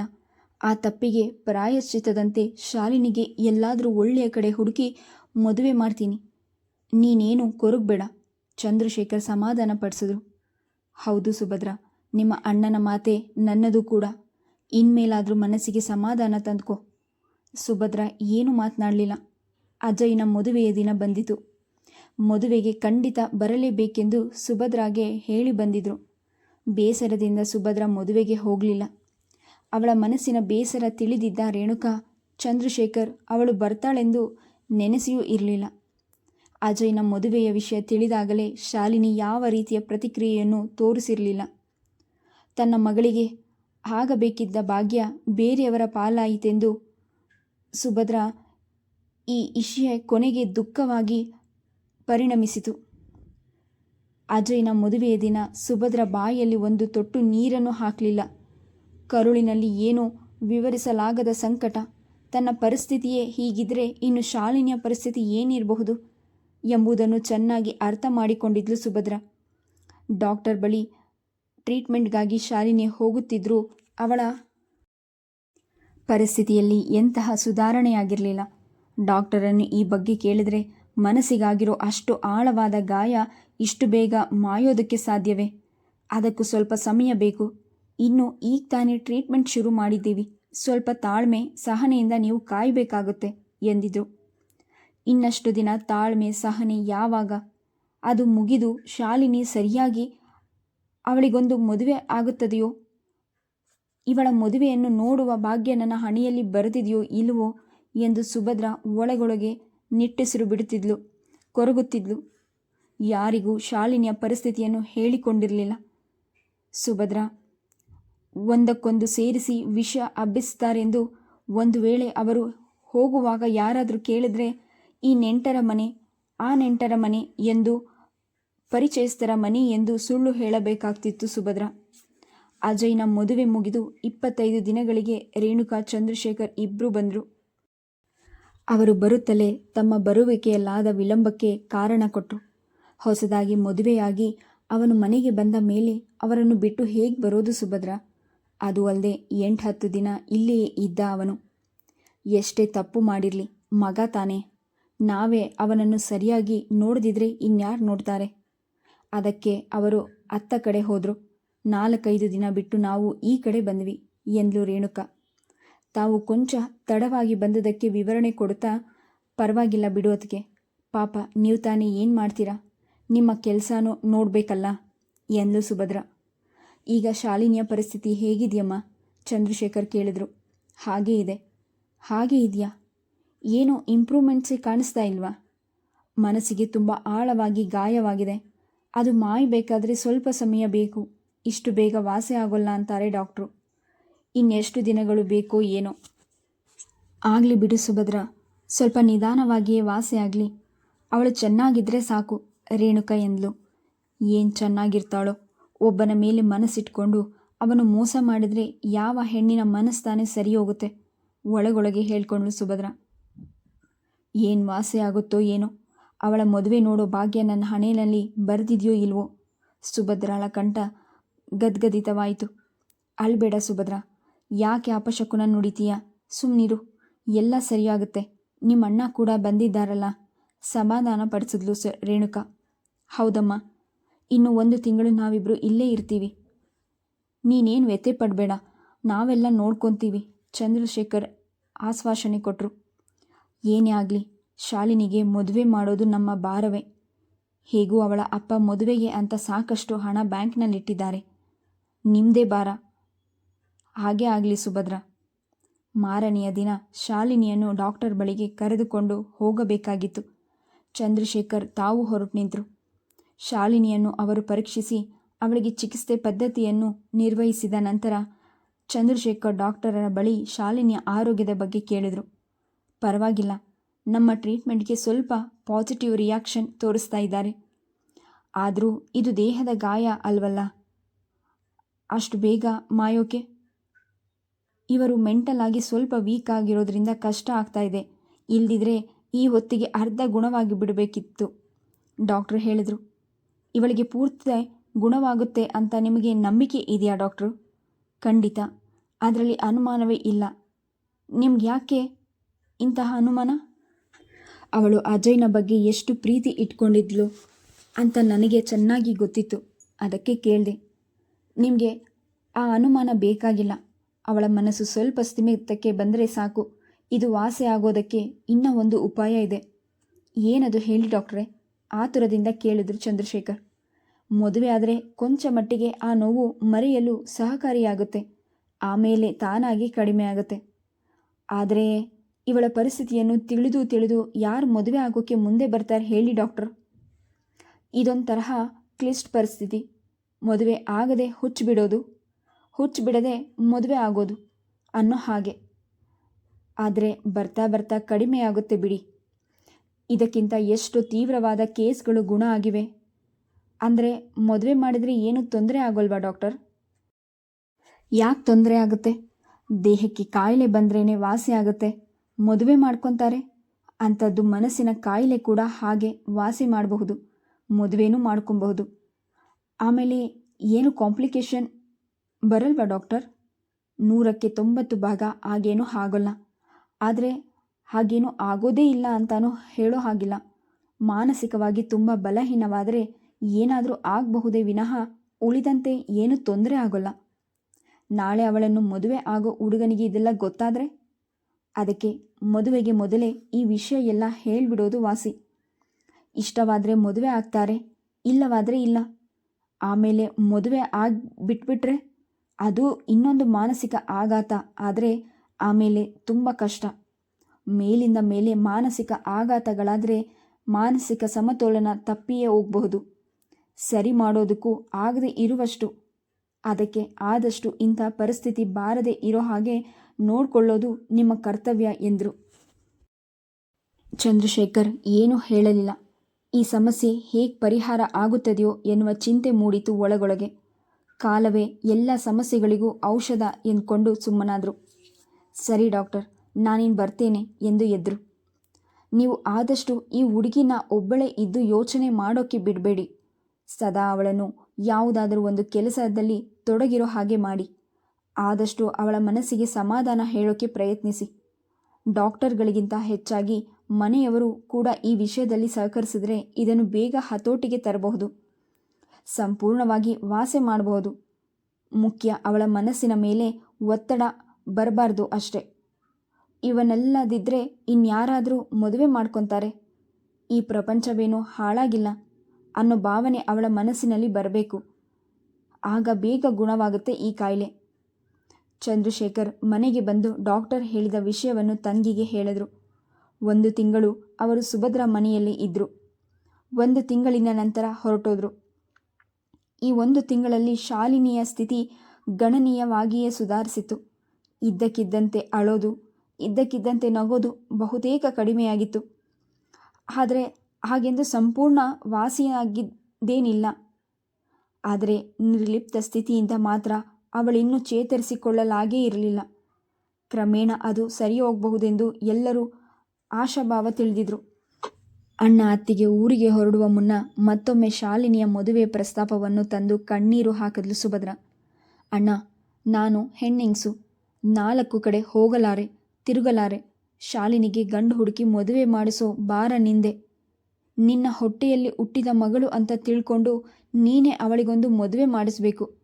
ಆ ತಪ್ಪಿಗೆ ಪ್ರಾಯಶ್ಚಿತದಂತೆ ಶಾಲಿನಿಗೆ ಎಲ್ಲಾದರೂ ಒಳ್ಳೆಯ ಕಡೆ ಹುಡುಕಿ ಮದುವೆ ಮಾಡ್ತೀನಿ. ನೀನೇನು ಕೊರಗಬೇಡ, ಚಂದ್ರಶೇಖರ್ ಸಮಾಧಾನ ಪಡಿಸಿದ್ರು. ಹೌದು ಸುಭದ್ರ, ನಿಮ್ಮ ಅಣ್ಣನ ಮಾತೆ ನನ್ನದು ಕೂಡ. ಇನ್ಮೇಲಾದರೂ ಮನಸ್ಸಿಗೆ ಸಮಾಧಾನ ತಂದ್ಕೋ. ಸುಭದ್ರ ಏನೂ ಮಾತನಾಡಲಿಲ್ಲ. ಅಜಯ್ನ ಮದುವೆಯ ದಿನ ಬಂದಿತು. ಮದುವೆಗೆ ಖಂಡಿತ ಬರಲೇಬೇಕೆಂದು ಸುಭದ್ರಾಗೆ ಹೇಳಿ ಬಂದಿದ್ರು. ಬೇಸರದಿಂದ ಸುಭದ್ರ ಮದುವೆಗೆ ಹೋಗಲಿಲ್ಲ. ಅವಳ ಮನಸ್ಸಿನ ಬೇಸರ ತಿಳಿದಿದ್ದ ರೇಣುಕಾ, ಚಂದ್ರಶೇಖರ್ ಅವಳು ಬರ್ತಾಳೆಂದು ನೆನೆಸಿಯೂ ಇರಲಿಲ್ಲ. ಅಜಯ್ನ ಮದುವೆಯ ವಿಷಯ ತಿಳಿದಾಗಲೇ ಶಾಲಿನಿ ಯಾವ ರೀತಿಯ ಪ್ರತಿಕ್ರಿಯೆಯನ್ನು ತೋರಿಸಿರಲಿಲ್ಲ. ತನ್ನ ಮಗಳಿಗೆ ಆಗಬೇಕಿದ್ದ ಭಾಗ್ಯ ಬೇರೆಯವರ ಪಾಲಾಯಿತೆಂದು ಸುಭದ್ರ ಈ ವಿಷಯ ಕೊನೆಗೆ ದುಃಖವಾಗಿ ಪರಿಣಮಿಸಿತು. ಅಜಯ್ನ ಮದುವೆಯ ದಿನ ಸುಭದ್ರ ಬಾಯಲ್ಲಿ ಒಂದು ತೊಟ್ಟು ನೀರನ್ನು ಹಾಕಲಿಲ್ಲ. ಕರುಳಿನಲ್ಲಿ ಏನೋ ವಿವರಿಸಲಾಗದ ಸಂಕಟ. ತನ್ನ ಪರಿಸ್ಥಿತಿಯೇ ಹೀಗಿದ್ರೆ ಇನ್ನು ಶಾಲಿನಿಯ ಪರಿಸ್ಥಿತಿ ಏನಿರಬಹುದು ಎಂಬುದನ್ನು ಚೆನ್ನಾಗಿ ಅರ್ಥ ಮಾಡಿಕೊಂಡಿದ್ಲು ಸುಭದ್ರ. ಡಾಕ್ಟರ್ ಬಳಿ ಟ್ರೀಟ್ಮೆಂಟ್ಗಾಗಿ ಶಾಲಿನಿ ಹೋಗುತ್ತಿದ್ದರೂ ಅವಳ ಪರಿಸ್ಥಿತಿಯಲ್ಲಿ ಎಂತಹ ಸುಧಾರಣೆಯಾಗಿರಲಿಲ್ಲ. ಡಾಕ್ಟರನ್ನು ಈ ಬಗ್ಗೆ ಕೇಳಿದರೆ ಮನಸ್ಸಿಗಾಗಿರೋ ಅಷ್ಟು ಆಳವಾದ ಗಾಯ ಇಷ್ಟು ಬೇಗ ಮಾಯೋದಕ್ಕೆ ಸಾಧ್ಯವೇ? ಅದಕ್ಕೂ ಸ್ವಲ್ಪ ಸಮಯ ಬೇಕು. ಇನ್ನು ಈಗ ತಾನೇ ಟ್ರೀಟ್ಮೆಂಟ್ ಶುರು ಮಾಡಿದ್ದೀವಿ. ಸ್ವಲ್ಪ ತಾಳ್ಮೆ, ಸಹನೆಯಿಂದ ನೀವು ಕಾಯಬೇಕಾಗುತ್ತೆ, ಎಂದಿದ್ರು. ಇನ್ನಷ್ಟು ದಿನ ತಾಳ್ಮೆ, ಸಹನೆ ಯಾವಾಗ? ಅದು ಮುಗಿದು ಶಾಲಿನಿ ಸರಿಯಾಗಿ ಅವಳಿಗೊಂದು ಮದುವೆ ಆಗುತ್ತದೆಯೋ? ಇವಳ ಮದುವೆಯನ್ನು ನೋಡುವ ಭಾಗ್ಯ ನನ್ನ ಹಣೆಯಲ್ಲಿ ಬರೆದಿದೆಯೋ ಇಲ್ಲವೋ ಎಂದು ಸುಭದ್ರ ಒಳಗೊಳಗೆ ನಿಟ್ಟುಸಿರು ಬಿಡುತ್ತಿದ್ಲು, ಕೊರಗುತ್ತಿದ್ಲು. ಯಾರಿಗೂ ಶಾಲಿನಿಯ ಪರಿಸ್ಥಿತಿಯನ್ನು ಹೇಳಿಕೊಂಡಿರಲಿಲ್ಲ. ಸುಭದ್ರ, ಒಂದಕ್ಕೊಂದು ಸೇರಿಸಿ ವಿಷ ಹಬ್ಬಿಸ್ತಾರೆಂದು ಒಂದು ವೇಳೆ ಅವರು ಹೋಗುವಾಗ ಯಾರಾದರೂ ಕೇಳಿದ್ರೆ, ಈ ನೆಂಟರ ಮನೆ, ಆ ನೆಂಟರ ಮನೆ ಎಂದು, ಪರಿಚಯಸ್ಥರ ಮನೆ ಎಂದು ಸುಳ್ಳು ಹೇಳಬೇಕಾಗ್ತಿತ್ತು ಸುಭದ್ರ. ಅಜಯ್ನ ಮದುವೆ ಮುಗಿದು ಇಪ್ಪತ್ತೈದು ದಿನಗಳಿಗೆ ರೇಣುಕಾ, ಚಂದ್ರಶೇಖರ್ ಇಬ್ಬರು ಬಂದರು. ಅವರು ಬರುತ್ತಲೇ ತಮ್ಮ ಬರುವಿಕೆಯಲ್ಲಾದ ವಿಳಂಬಕ್ಕೆ ಕಾರಣ ಕೊಟ್ಟರು. ಹೊಸದಾಗಿ ಮದುವೆಯಾಗಿ ಅವನು ಮನೆಗೆ ಬಂದ ಮೇಲೆ ಅವರನ್ನು ಬಿಟ್ಟು ಹೇಗೆ ಬರೋದು ಸುಭದ್ರ? ಅದು ಅಲ್ಲದೆ ಎಂಟು ಹತ್ತು ದಿನ ಇಲ್ಲಿಯೇ ಇದ್ದ ಅವನು. ಎಷ್ಟೇ ತಪ್ಪು ಮಾಡಿರಲಿ, ಮಗ ತಾನೇ. ನಾವೇ ಅವನನ್ನು ಸರಿಯಾಗಿ ನೋಡದಿದ್ರೆ ಇನ್ಯಾರು ನೋಡ್ತಾರೆ? ಅದಕ್ಕೆ ಅವರು ಅತ್ತ ಕಡೆ ಹೋದರು. ನಾಲ್ಕೈದು ದಿನ ಬಿಟ್ಟು ನಾವು ಈ ಕಡೆ ಬಂದ್ವಿ ಎಂದ್ಲು ರೇಣುಕಾ. ತಾವು ಕೊಂಚ ತಡವಾಗಿ ಬಂದದಕ್ಕೆ ವಿವರಣೆ ಕೊಡುತ್ತಾ, ಪರವಾಗಿಲ್ಲ ಬಿಡೋದಕ್ಕೆ ಪಾಪ, ನೀವು ತಾನೇ ಏನು ಮಾಡ್ತೀರಾ? ನಿಮ್ಮ ಕೆಲಸನೂ ನೋಡಬೇಕಲ್ಲ? ಎಂದ್ಲು ಸುಭದ್ರ. ಈಗ ಶಾಲಿನಿಯ ಪರಿಸ್ಥಿತಿ ಹೇಗಿದೆಯಮ್ಮ? ಚಂದ್ರಶೇಖರ್ ಕೇಳಿದ್ರು. ಹಾಗೇ ಇದೆ. ಹಾಗೇ ಇದೆಯಾ? ಏನೋ ಇಂಪ್ರೂವ್ಮೆಂಟ್ಸೇ ಕಾಣಿಸ್ತಾ ಇಲ್ವಾ? ಮನಸ್ಸಿಗೆ ತುಂಬ ಆಳವಾಗಿ ಗಾಯವಾಗಿದೆ. ಅದು ಮಾಯಬೇಕಾದ್ರೆ ಸ್ವಲ್ಪ ಸಮಯ ಬೇಕು. ಇಷ್ಟು ಬೇಗ ವಾಸಿ ಆಗೋಲ್ಲ ಅಂತಾರೆ ಡಾಕ್ಟ್ರು. ಇನ್ನೆಷ್ಟು ದಿನಗಳು ಬೇಕೋ ಏನೋ. ಆಗಲಿ ಬಿಡು ಸುಭದ್ರ, ಸ್ವಲ್ಪ ನಿಧಾನವಾಗಿಯೇ ವಾಸಿಯಾಗಲಿ ಅವಳು ಚೆನ್ನಾಗಿದ್ದರೆ ಸಾಕು, ರೇಣುಕ ಎಂದ್ಲು. ಏನು ಚೆನ್ನಾಗಿರ್ತಾಳೋ. ಒಬ್ಬನ ಮೇಲೆ ಮನಸ್ಸಿಟ್ಕೊಂಡು ಅವನು ಮೋಸ ಮಾಡಿದರೆ ಯಾವ ಹೆಣ್ಣಿನ ಮನಸ್ಸು ತಾನೇ ಸರಿ ಹೋಗುತ್ತೆ, ಒಳಗೊಳಗೆ ಹೇಳ್ಕೊಂಡ್ಳು ಸುಭದ್ರ. ಏನು ವಾಸಿ ಆಗುತ್ತೋ ಏನೋ. ಅವಳ ಮದುವೆ ನೋಡೋ ಭಾಗ್ಯ ನನ್ನ ಹಣೆಯಲ್ಲಿ ಬರೆದಿದೆಯೋ ಇಲ್ವೋ. ಸುಭದ್ರಾಳ ಕಂಠ ಗದ್ಗದಿತವಾಯಿತು. ಅಳ್ಬೇಡ ಸುಭದ್ರ ಯಾಕೆ ಅಪಶಕುನ ನುಡಿತೀಯ? ಸುಮ್ಮನಿರು ಎಲ್ಲ ಸರಿಯಾಗುತ್ತೆ. ನಿಮ್ಮ ಅಣ್ಣ ಕೂಡ ಬಂದಿದ್ದಾರಲ್ಲ? ಸಮಾಧಾನ ಪಡಿಸಿದ್ಲು ಸ, ರೇಣುಕಾ. ಹೌದಮ್ಮ. ಇನ್ನು ಒಂದು ತಿಂಗಳು ನಾವಿಬ್ಬರು ಇಲ್ಲೇ ಇರ್ತೀವಿ. ನೀನೇನು ವ್ಯಥೆ ಪಡಬೇಡ. ನಾವೆಲ್ಲ ನೋಡ್ಕೊತೀವಿ. ಚಂದ್ರಶೇಖರ್ ಆಶ್ವಾಸನೆ ಕೊಟ್ಟರು ಏನೇ ಆಗಲಿ, ಶಾಲಿನಿಗೆ ಮದುವೆ ಮಾಡೋದು ನಮ್ಮ ಭಾರವೇ. ಹೇಗೂ ಅವಳ ಅಪ್ಪ ಮದುವೆಗೆ ಅಂತ ಸಾಕಷ್ಟು ಹಣ ಬ್ಯಾಂಕ್ನಲ್ಲಿಟ್ಟಿದ್ದಾರೆ. ನಿಮ್ಮದೇ ಭಾರ. ಹಾಗೇ ಆಗಲಿ ಸುಭದ್ರ. ಮಾರನೆಯ ದಿನ ಶಾಲಿನಿಯನ್ನು ಡಾಕ್ಟರ್ ಬಳಿಗೆ ಕರೆದುಕೊಂಡು ಹೋಗಬೇಕಾಗಿತ್ತು. ಚಂದ್ರಶೇಖರ್ ತಾವು ಹೊರಟು ನಿಂತರು. ಶಾಲಿನಿಯನ್ನು ಅವರು ಪರೀಕ್ಷಿಸಿ ಅವಳಿಗೆ ಚಿಕಿತ್ಸೆ ಪದ್ಧತಿಯನ್ನು ನಿರ್ವಹಿಸಿದ ನಂತರ ಚಂದ್ರಶೇಖರ್ ಡಾಕ್ಟರರ ಬಳಿ ಶಾಲಿನಿಯ ಆರೋಗ್ಯದ ಬಗ್ಗೆ ಕೇಳಿದರು. ಪರವಾಗಿಲ್ಲ, ನಮ್ಮ ಟ್ರೀಟ್ಮೆಂಟ್ಗೆ ಸ್ವಲ್ಪ ಪಾಸಿಟಿವ್ ರಿಯಾಕ್ಷನ್ ತೋರಿಸ್ತಾ ಇದ್ದಾರೆ. ಆದರೂ ಇದು ದೇಹದ ಗಾಯ ಅಲ್ವಲ್ಲ? ಅಷ್ಟು ಬೇಗ ಮಾಯೋಕೆ? ಇವರು ಮೆಂಟಲ್ ಆಗಿ ಸ್ವಲ್ಪ ವೀಕ್ ಆಗಿರೋದ್ರಿಂದ ಕಷ್ಟ ಆಗ್ತಾ ಇದೆ. ಇಲ್ದಿದ್ರೆ ಈ ಹೊತ್ತಿಗೆ ಅರ್ಧ ಗುಣವಾಗಿ ಬಿಡಬೇಕಿತ್ತು. ಡಾಕ್ಟ್ರು ಹೇಳಿದರು, ಇವಳಿಗೆ ಪೂರ್ತಿ ಗುಣವಾಗುತ್ತೆ ಅಂತ ನಿಮಗೆ ನಂಬಿಕೆ ಇದೆಯಾ ಡಾಕ್ಟ್ರು? ಖಂಡಿತ. ಅದರಲ್ಲಿ ಅನುಮಾನವೇ ಇಲ್ಲ. ನಿಮ್ಗೆ ಯಾಕೆ ಇಂತಹ ಅನುಮಾನ? ಅವಳು ಅಜಯ್ನ ಬಗ್ಗೆ ಎಷ್ಟು ಪ್ರೀತಿ ಇಟ್ಕೊಂಡಿದ್ಲು ಅಂತ ನನಗೆ ಚೆನ್ನಾಗಿ ಗೊತ್ತಿತ್ತು. ಅದಕ್ಕೆ ಕೇಳಿದೆ. ನಿಮಗೆ ಆ ಅನುಮಾನ ಬೇಕಾಗಿಲ್ಲ. ಅವಳ ಮನಸ್ಸು ಸ್ವಲ್ಪ ಸ್ಥಿಮಿತಕ್ಕೆ ಬಂದರೆ ಸಾಕು. ಇದು ವಾಸೆ ಆಗೋದಕ್ಕೆ ಇನ್ನೂ ಒಂದು ಉಪಾಯ ಇದೆ. ಏನದು ಹೇಳಿ ಡಾಕ್ಟ್ರೆ? ಆತುರದಿಂದ ಕೇಳಿದ್ರು ಚಂದ್ರಶೇಖರ್. ಮದುವೆ ಆದರೆ ಕೊಂಚ ಮಟ್ಟಿಗೆ ಆ ನೋವು ಮರೆಯಲು ಸಹಕಾರಿಯಾಗುತ್ತೆ. ಆಮೇಲೆ ತಾನಾಗಿ ಕಡಿಮೆ ಆಗುತ್ತೆ. ಆದರೆ ಇವಳ ಪರಿಸ್ಥಿತಿಯನ್ನು ತಿಳಿದು ತಿಳಿದು ಯಾರು ಮದುವೆ ಆಗೋಕ್ಕೆ ಮುಂದೆ ಬರ್ತಾರೆ ಹೇಳಿ ಡಾಕ್ಟರ್. ಇದೊಂದು ತರಹ ಕ್ಲಿಷ್ಟ ಪರಿಸ್ಥಿತಿ. ಮದುವೆ ಆಗದೆ ಹುಚ್ಚು ಬಿಡೋದು. ಹುಚ್ಚು ಬಿಡದೆ ಮದುವೆ ಆಗೋದು ಅನ್ನೋ ಹಾಗೆ. ಆದರೆ ಬರ್ತಾ ಬರ್ತಾ ಕಡಿಮೆ ಆಗುತ್ತೆ ಬಿಡಿ. ಇದಕ್ಕಿಂತ ಎಷ್ಟು ತೀವ್ರವಾದ ಕೇಸ್ಗಳು ಗುಣ ಆಗಿವೆ. ಅಂದರೆ ಮದುವೆ ಮಾಡಿದರೆ ಏನೂ ತೊಂದರೆ ಆಗೋಲ್ವಾ ಡಾಕ್ಟರ್? ಯಾಕೆ ತೊಂದರೆ ಆಗುತ್ತೆ? ದೇಹಕ್ಕೆ ಕಾಯಿಲೆ ಬಂದ್ರೇ ವಾಸಿ ಆಗುತ್ತೆ. ಮದುವೆ ಮಾಡ್ಕೊತಾರೆ. ಅಂಥದ್ದು ಮನಸ್ಸಿನ ಕಾಯಿಲೆ ಕೂಡ ಹಾಗೆ ವಾಸಿ ಮಾಡಬಹುದು. ಮದುವೆನೂ ಮಾಡ್ಕೊಬಹುದು. ಆಮೇಲೆ ಏನು ಕಾಂಪ್ಲಿಕೇಶನ್ ಬರಲ್ವಾ ಡಾಕ್ಟರ್? ನೂರಕ್ಕೆ ತೊಂಬತ್ತು ಭಾಗ ಹಾಗೇನೂ ಆಗೋಲ್ಲ ಆದರೆ ಹಾಗೇನೂ ಆಗೋದೇ ಇಲ್ಲ ಅಂತಾನೂ ಹೇಳೋ ಹಾಗಿಲ್ಲ. ಮಾನಸಿಕವಾಗಿ ತುಂಬ ಬಲಹೀನವಾದರೆ ಏನಾದರೂ ಆಗಬಹುದೇ ವಿನಃ ಉಳಿದಂತೆ ಏನೂ ತೊಂದರೆ ಆಗೋಲ್ಲ. ನಾಳೆ ಅವಳನ್ನು ಮದುವೆ ಆಗೋ ಹುಡುಗನಿಗೆ ಇದೆಲ್ಲ ಗೊತ್ತಾದರೆ? ಅದಕ್ಕೆ ಮದುವೆಗೆ ಮೊದಲೇ ಈ ವಿಷಯ ಎಲ್ಲ ಹೇಳಿಬಿಡೋದು ವಾಸಿ. ಇಷ್ಟವಾದರೆ ಮದುವೆ ಆಗ್ತಾರೆ, ಇಲ್ಲವಾದರೆ ಇಲ್ಲ. ಆಮೇಲೆ ಮದುವೆ ಆಗಿ ಬಿಟ್ಬಿಟ್ರೆ ಅದು ಇನ್ನೊಂದು ಮಾನಸಿಕ ಆಘಾತ, ಆದರೆ ಆಮೇಲೆ ತುಂಬ ಕಷ್ಟ. ಮೇಲಿಂದ ಮೇಲೆ ಮಾನಸಿಕ ಆಘಾತಗಳಾದರೆ ಮಾನಸಿಕ ಸಮತೋಲನ ತಪ್ಪಿಯೇ ಹೋಗಬಹುದು. ಸರಿ ಮಾಡೋದಕ್ಕೂ ಆಗದೆ ಇರುವಷ್ಟು, ಅದಕ್ಕೆ ಆದಷ್ಟು ಇಂಥ ಪರಿಸ್ಥಿತಿ ಬಾರದೆ ಇರೋ ಹಾಗೆ ನೋಡಿಕೊಳ್ಳೋದು ನಿಮ್ಮ ಕರ್ತವ್ಯ ಎಂದರು. ಚಂದ್ರಶೇಖರ್ ಏನೂ ಹೇಳಲಿಲ್ಲ. ಈ ಸಮಸ್ಯೆ ಹೇಗೆ ಪರಿಹಾರ ಆಗುತ್ತದೆಯೋ ಎನ್ನುವ ಚಿಂತೆ ಮೂಡಿತು ಒಳಗೊಳಗೆ. ಕಾಲವೇ ಎಲ್ಲ ಸಮಸ್ಯೆಗಳಿಗೂ ಔಷಧ ಎಂದ್ಕೊಂಡು ಸುಮ್ಮನಾದರು. ಸರಿ ಡಾಕ್ಟರ್, ನಾನೇನು ಬರ್ತೇನೆ ಎಂದು ಎದ್ರು. ನೀವು ಆದಷ್ಟು ಈ ಹುಡುಗಿನ ಒಬ್ಬಳೇ ಇದ್ದು ಯೋಚನೆ ಮಾಡೋಕ್ಕೆ ಬಿಡಬೇಡಿ. ಸದಾ ಅವಳನ್ನು ಯಾವುದಾದರೂ ಒಂದು ಕೆಲಸದಲ್ಲಿ ತೊಡಗಿರೋ ಹಾಗೆ ಮಾಡಿ. ಆದಷ್ಟು ಅವಳ ಮನಸ್ಸಿಗೆ ಸಮಾಧಾನ ಹೇಳೋಕ್ಕೆ ಪ್ರಯತ್ನಿಸಿ. ಡಾಕ್ಟರ್ಗಳಿಗಿಂತ ಹೆಚ್ಚಾಗಿ ಮನೆಯವರು ಕೂಡ ಈ ವಿಷಯದಲ್ಲಿ ಸಹಕರಿಸಿದರೆ ಇದನ್ನು ಬೇಗ ಹತೋಟಿಗೆ ತರಬಹುದು. ಸಂಪೂರ್ಣವಾಗಿ ವಾಸೆ ಮಾಡಬಹುದು. ಮುಖ್ಯ, ಅವಳ ಮನಸ್ಸಿನ ಮೇಲೆ ಒತ್ತಡ ಬರಬಾರ್ದು ಅಷ್ಟೆ. ಇವನ್ನೆಲ್ಲದಿದ್ದರೆ ಇನ್ಯಾರಾದರೂ ಮದುವೆ ಮಾಡ್ಕೊತಾರೆ. ಈ ಪ್ರಪಂಚವೇನೂ ಹಾಳಾಗಿಲ್ಲ ಅನ್ನೋ ಭಾವನೆ ಅವಳ ಮನಸ್ಸಿನಲ್ಲಿ ಬರಬೇಕು. ಆಗ ಬೇಗ ಗುಣವಾಗುತ್ತೆ ಈ ಕಾಯಿಲೆ. ಚಂದ್ರಶೇಖರ್ ಮನೆಗೆ ಬಂದು ಡಾಕ್ಟರ್ ಹೇಳಿದ ವಿಷಯವನ್ನು ತಂಗಿಗೆ ಹೇಳಿದರು. ಒಂದು ತಿಂಗಳು ಅವರು ಸುಭದ್ರ ಮನೆಯಲ್ಲಿ ಇದ್ದರು ಒಂದು ತಿಂಗಳಿನ ನಂತರ ಹೊರಟೋದ್ರು. ಈ ಒಂದು ತಿಂಗಳಲ್ಲಿ ಶಾಲಿನಿಯ ಸ್ಥಿತಿ ಗಣನೀಯವಾಗಿಯೇ ಸುಧಾರಿಸಿತು ಇದ್ದಕ್ಕಿದ್ದಂತೆ ಅಳೋದು, ಇದ್ದಕ್ಕಿದ್ದಂತೆ ನಗೋದು ಬಹುತೇಕ ಕಡಿಮೆಯಾಗಿತ್ತು. ಆದರೆ ಹಾಗೆಂದು ಸಂಪೂರ್ಣ ವಾಸಿಯಾಗಿದ್ದೇನಿಲ್ಲ. ಆದರೆ ನಿರ್ಲಿಪ್ತ ಸ್ಥಿತಿಯಿಂದ ಮಾತ್ರ ಅವಳಿನ್ನೂ ಚೇತರಿಸಿಕೊಳ್ಳಲಾಗೇ ಇರಲಿಲ್ಲ. ಕ್ರಮೇಣ ಅದು ಸರಿ ಹೋಗಬಹುದೆಂದು ಎಲ್ಲರೂ ಆಶಾಭಾವ ತಿಳಿದಿದ್ರು. ಅಣ್ಣ ಅತ್ತಿಗೆ ಊರಿಗೆ ಹೊರಡುವ ಮುನ್ನ ಮತ್ತೊಮ್ಮೆ ಶಾಲಿನಿಯ ಮದುವೆ ಪ್ರಸ್ತಾಪವನ್ನು ತಂದು ಕಣ್ಣೀರು ಹಾಕಿದ್ಲು ಸುಭದ್ರ. ಅಣ್ಣ, ನಾನು ಹೆಣ್ಣಿಂಗ್ಸು. ನಾಲ್ಕು ಕಡೆ ಹೋಗಲಾರೆ, ತಿರುಗಲಾರೆ. ಶಾಲಿನಿಗೆ ಗಂಡು ಹುಡುಕಿ ಮದುವೆ ಮಾಡಿಸೋ ಬಾರ ನಿಂದೆ. ನಿನ್ನ ಹೊಟ್ಟೆಯಲ್ಲಿ ಹುಟ್ಟಿದ ಮಗಳು ಅಂತ ತಿಳ್ಕೊಂಡು ನೀನೇ ಅವಳಿಗೊಂದು ಮದುವೆ ಮಾಡಿಸಬೇಕು.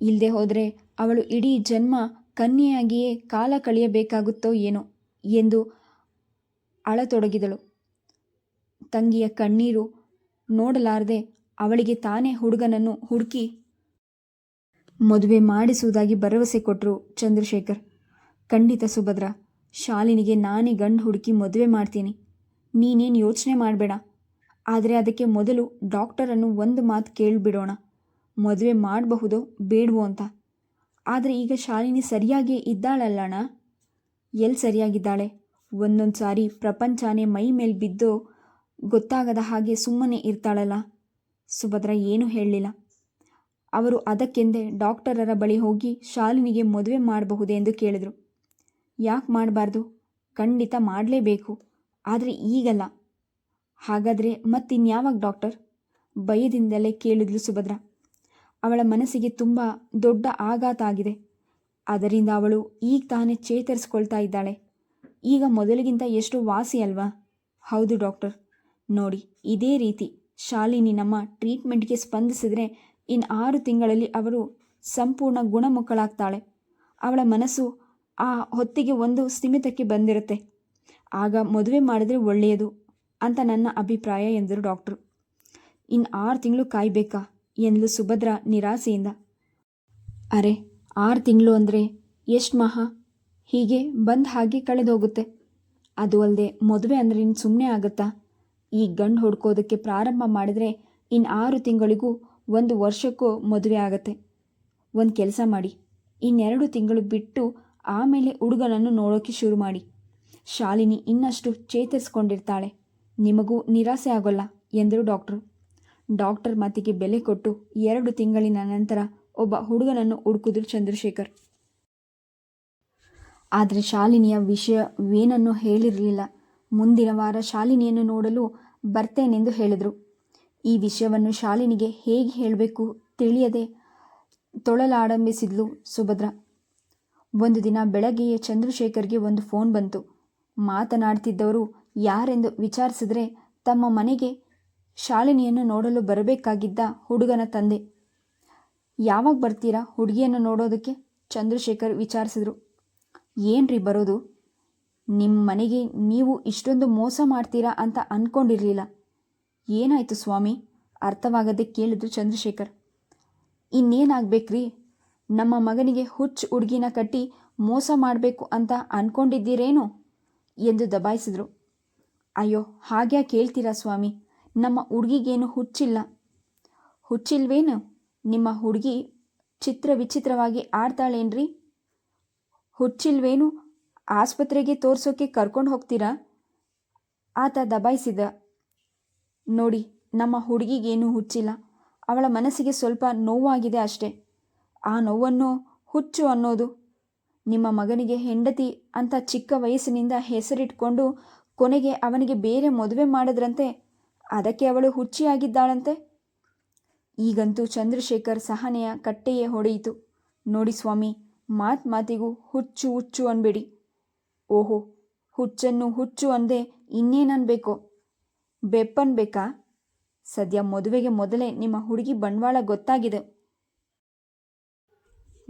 ಇಲ್ಲದೆ ಹೋದರೆ ಅವಳು ಇಡೀ ಜನ್ಮ ಕನ್ಯೆಯಾಗಿಯೇ ಕಾಲ ಕಳೆಯಬೇಕಾಗುತ್ತೋ ಏನೋ? ಎಂದು ಅಳತೊಡಗಿದಳು. ತಂಗಿಯ ಕಣ್ಣೀರು ನೋಡಲಾರದೆ ಅವಳಿಗೆ ತಾನೇ ಹುಡುಗನನ್ನು ಹುಡುಕಿ ಮದುವೆ ಮಾಡಿಸುವುದಾಗಿ ಭರವಸೆ ಕೊಟ್ಟರು ಚಂದ್ರಶೇಖರ್. ಖಂಡಿತ ಸುಭದ್ರ, ಶಾಲಿನಿಗೆ ನಾನೇ ಗಂಡು ಹುಡುಕಿ ಮದುವೆ ಮಾಡ್ತೀನಿ. ನೀನೇನು ಯೋಚನೆ ಮಾಡಬೇಡ. ಆದರೆ ಅದಕ್ಕೆ ಮೊದಲು ಡಾಕ್ಟರನ್ನು ಒಂದು ಮಾತು ಕೇಳಿಬಿಡೋಣ. ಮದುವೆ ಮಾಡಬಹುದೋ ಬೇಡವೋ ಅಂತ. ಆದರೆ ಈಗ ಶಾಲಿನಿ ಸರಿಯಾಗಿ ಇದ್ದಾಳಲ್ಲಣ್ಣ? ಎಲ್ಲಿ ಸರಿಯಾಗಿದ್ದಾಳೆ? ಒಂದೊಂದು ಸಾರಿ ಪ್ರಪಂಚನೇ ಮೈ ಮೇಲೆ ಬಿದ್ದು ಗೊತ್ತಾಗದ ಹಾಗೆ ಸುಮ್ಮನೆ ಇರ್ತಾಳಲ್ಲ? ಸುಭದ್ರ ಏನೂ ಹೇಳಲಿಲ್ಲ. ಅವರು ಅದಕ್ಕೆಂದೇ ಡಾಕ್ಟರರ ಬಳಿ ಹೋಗಿ ಶಾಲಿನಿಗೆ ಮದುವೆ ಮಾಡಬಹುದೇ ಎಂದು ಕೇಳಿದರು. ಯಾಕೆ ಮಾಡಬಾರ್ದು? ಖಂಡಿತ ಮಾಡಲೇಬೇಕು. ಆದರೆ ಈಗಲ್ಲ. ಹಾಗಾದರೆ ಮತ್ತಿನ್ಯಾವಾಗ ಡಾಕ್ಟರ್? ಭಯದಿಂದಲೇ ಕೇಳಿದ್ಲು ಸುಭದ್ರ. ಅವಳ ಮನಸ್ಸಿಗೆ ತುಂಬ ದೊಡ್ಡ ಆಘಾತ ಆಗಿದೆ. ಅದರಿಂದ ಅವಳು ಈಗ ತಾನೇ ಚೇತರಿಸ್ಕೊಳ್ತಾ ಇದ್ದಾಳೆ. ಈಗ ಮೊದಲಿಗಿಂತ ಎಷ್ಟು ವಾಸಿ ಅಲ್ವಾ? ಹೌದು ಡಾಕ್ಟರ್. ನೋಡಿ, ಇದೇ ರೀತಿ ಶಾಲಿನಿ ನಮ್ಮ ಟ್ರೀಟ್ಮೆಂಟ್ಗೆ ಸ್ಪಂದಿಸಿದರೆ ಇನ್ನು ಆರು ತಿಂಗಳಲ್ಲಿ ಅವರು ಸಂಪೂರ್ಣ ಗುಣಮುಖಳಾಗ್ತಾಳೆ. ಅವಳ ಮನಸ್ಸು ಆ ಹೊತ್ತಿಗೆ ಒಂದು ಸ್ಥಿಮಿತಕ್ಕೆ ಬಂದಿರುತ್ತೆ. ಆಗ ಮದುವೆ ಮಾಡಿದ್ರೆ ಒಳ್ಳೆಯದು ಅಂತ ನನ್ನ ಅಭಿಪ್ರಾಯ ಎಂದರು ಡಾಕ್ಟ್ರು. ಇನ್ನು ಆರು ತಿಂಗಳು ಕಾಯಬೇಕಾ ಎಂದಲು ಸುಭದ್ರ ನಿರಾಸೆಯಿಂದ. ಅರೆ, ಆರು ತಿಂಗಳು ಅಂದರೆ ಎಷ್ಟು ಮಹಾ? ಹೀಗೆ ಬಂದ ಹಾಗೆ ಕಳೆದೋಗುತ್ತೆ. ಅದು ಅಲ್ಲದೆ ಮದುವೆ ಅಂದರೆ ಇನ್ನು ಸುಮ್ಮನೆ ಆಗುತ್ತಾ? ಈ ಗಂಡು ಹುಡ್ಕೋದಕ್ಕೆ ಪ್ರಾರಂಭ ಮಾಡಿದರೆ ಇನ್ನು ಆರು ತಿಂಗಳಿಗೂ ಒಂದು ವರ್ಷಕ್ಕೂ ಮದುವೆ ಆಗತ್ತೆ. ಒಂದು ಕೆಲಸ ಮಾಡಿ. ಇನ್ನೆರಡು ತಿಂಗಳು ಬಿಟ್ಟು ಆಮೇಲೆ ಹುಡುಗನನ್ನು ನೋಡೋಕ್ಕೆ ಶುರು ಮಾಡಿ. ಶಾಲಿನಿ ಇನ್ನಷ್ಟು ಚೇತರಿಸ್ಕೊಂಡಿರ್ತಾಳೆ. ನಿಮಗೂ ನಿರಾಸೆ ಆಗೋಲ್ಲ ಎಂದರು ಡಾಕ್ಟ್ರು. ಡಾಕ್ಟರ್ ಮಾತಿಗೆ ಬೆಲೆ ಕೊಟ್ಟು ಎರಡು ತಿಂಗಳಿನ ನಂತರ ಒಬ್ಬ ಹುಡುಗನನ್ನು ಹುಡುಕಿದ್ರು ಚಂದ್ರಶೇಖರ್. ಆದರೆ ಶಾಲಿನಿಯ ವಿಷಯವೇನನ್ನು ಹೇಳಿರಲಿಲ್ಲ. ಮುಂದಿನ ವಾರ ಶಾಲಿನಿಯನ್ನು ನೋಡಲು ಬರ್ತೇನೆಂದು ಹೇಳಿದರು. ಈ ವಿಷಯವನ್ನು ಶಾಲಿನಿಗೆ ಹೇಗೆ ಹೇಳಬೇಕು ತಿಳಿಯದೆ ತೊಳಲಾಡಂಬಿಸಿದ್ಲು ಸುಭದ್ರ. ಒಂದು ದಿನ ಬೆಳಗ್ಗೆಯೇ ಚಂದ್ರಶೇಖರ್ಗೆ ಒಂದು ಫೋನ್ ಬಂತು. ಮಾತನಾಡ್ತಿದ್ದವರು ಯಾರೆಂದು ವಿಚಾರಿಸಿದ್ರೆ ತಮ್ಮ ಮನೆಗೆ ಶಾಲಿನಿಯನ್ನು ನೋಡಲು ಬರಬೇಕಾಗಿದ್ದ ಹುಡುಗನ ತಂದೆ. ಯಾವಾಗ ಬರ್ತೀರಾ ಹುಡುಗಿಯನ್ನು ನೋಡೋದಕ್ಕೆ? ಚಂದ್ರಶೇಖರ್ ವಿಚಾರಿಸಿದರು. ಏನ್ರಿ ಬರೋದು? ನಿಮ್ಮ ಮನೆಗೆ ನೀವು ಇಷ್ಟೊಂದು ಮೋಸ ಮಾಡ್ತೀರಾ ಅಂತ ಅಂದ್ಕೊಂಡಿರಲಿಲ್ಲ ಏನಾಯಿತು ಸ್ವಾಮಿ? ಅರ್ಥವಾಗದೆ ಕೇಳಿದ್ರು ಚಂದ್ರಶೇಖರ್. ಇನ್ನೇನಾಗಬೇಕ್ರಿ? ನಮ್ಮ ಮಗನಿಗೆ ಹುಚ್ಚು ಹುಡುಗಿನ ಕಟ್ಟಿ ಮೋಸ ಮಾಡಬೇಕು ಅಂತ ಅಂದ್ಕೊಂಡಿದ್ದೀರೇನು ಎಂದು ದಬಾಯಿಸಿದ್ರು. ಅಯ್ಯೋ, ಹಾಗ್ಯಾ ಕೇಳ್ತೀರಾ ಸ್ವಾಮಿ? ನಮ್ಮ ಹುಡುಗಿಗೇನು ಹುಚ್ಚಿಲ್ಲ. ಹುಚ್ಚಿಲ್ವೇನು? ನಿಮ್ಮ ಹುಡುಗಿ ಚಿತ್ರ ವಿಚಿತ್ರವಾಗಿ ಆಡ್ತಾಳೇನ್ರಿ? ಹುಚ್ಚಿಲ್ವೇನು? ಆಸ್ಪತ್ರೆಗೆ ತೋರಿಸೋಕೆ ಕರ್ಕೊಂಡು ಹೋಗ್ತೀರಾ? ಆತ ದಬಾಯಿಸಿದ. ನೋಡಿ, ನಮ್ಮ ಹುಡುಗಿಗೇನೂ ಹುಚ್ಚಿಲ್ಲ. ಅವಳ ಮನಸ್ಸಿಗೆ ಸ್ವಲ್ಪ ನೋವಾಗಿದೆ ಅಷ್ಟೇ. ಆ ನೋವನ್ನು ಹುಚ್ಚು ಅನ್ನೋದು. ನಿಮ್ಮ ಮಗನಿಗೆ ಹೆಂಡತಿ ಅಂತ ಚಿಕ್ಕ ವಯಸ್ಸಿನಿಂದ ಹೆಸರಿಟ್ಕೊಂಡು ಕೊನೆಗೆ ಅವನಿಗೆ ಬೇರೆ ಮದುವೆ ಮಾಡಿದ್ರಂತೆ, ಅದಕ್ಕೆ ಅವಳು ಹುಚ್ಚಿಯಾಗಿದ್ದಾಳಂತೆ? ಈಗಂತೂ ಚಂದ್ರಶೇಖರ್ ಸಹನೆಯ ಕಟ್ಟೆಯೇ ಹೊಡೆಯಿತು. ನೋಡಿ ಸ್ವಾಮಿ ಮಾತ್ ಮಾತಿಗೂ ಹುಚ್ಚು ಹುಚ್ಚು ಅನ್ಬೇಡಿ. ಓಹೋ, ಹುಚ್ಚನ್ನು ಹುಚ್ಚು ಅಂದೆ ಬೆಪ್ಪನ್ ಬೇಕಾ? ಸದ್ಯ ಮದುವೆಗೆ ಮೊದಲೇ ನಿಮ್ಮ ಹುಡುಗಿ ಬಂಡವಾಳ ಗೊತ್ತಾಗಿದೆ.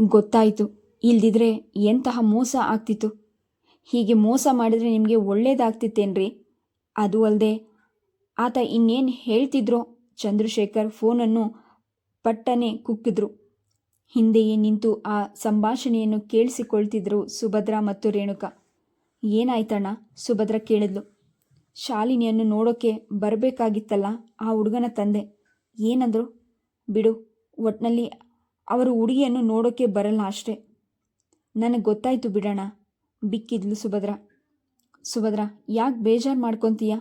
ಗೊತ್ತಾಯಿತು. ಇಲ್ದಿದ್ರೆ ಎಂತಹ ಮೋಸ ಆಗ್ತಿತ್ತು? ಹೀಗೆ ಮೋಸ ಮಾಡಿದರೆ ನಿಮಗೆ ಒಳ್ಳೇದಾಗ್ತಿತ್ತೇನ್ರಿ? ಅದು ಅಲ್ಲದೆ ಆತ ಇನ್ನೇನು ಹೇಳ್ತಿದ್ರೋ ಚಂದ್ರಶೇಖರ್ ಫೋನನ್ನು ಪಟ್ಟನೆ ಕುಕ್ಕಿದ್ರು. ಹಿಂದೆಯೇ ನಿಂತು ಆ ಸಂಭಾಷಣೆಯನ್ನು ಕೇಳಿಸಿಕೊಳ್ತಿದ್ರು ಸುಭದ್ರ ಮತ್ತು ರೇಣುಕಾ. ಏನಾಯ್ತಣ್ಣ? ಸುಭದ್ರ ಕೇಳಿದ್ಲು. ಶಾಲಿನಿಯನ್ನು ನೋಡೋಕೆ ಬರಬೇಕಾಗಿತ್ತಲ್ಲ ಆ ಹುಡುಗನ ತಂದೆ. ಏನಂದ್ರು? ಬಿಡು, ಒಟ್ನಲ್ಲಿ ಅವರು ಹುಡುಗಿಯನ್ನು ನೋಡೋಕ್ಕೆ ಬರಲ್ಲ ಅಷ್ಟೇ. ನನಗೆ ಗೊತ್ತಾಯ್ತು ಬಿಡೋಣ, ಬಿಕ್ಕಿದ್ಲು ಸುಭದ್ರ. ಸುಭದ್ರ, ಯಾಕೆ ಬೇಜಾರು ಮಾಡ್ಕೊತೀಯ?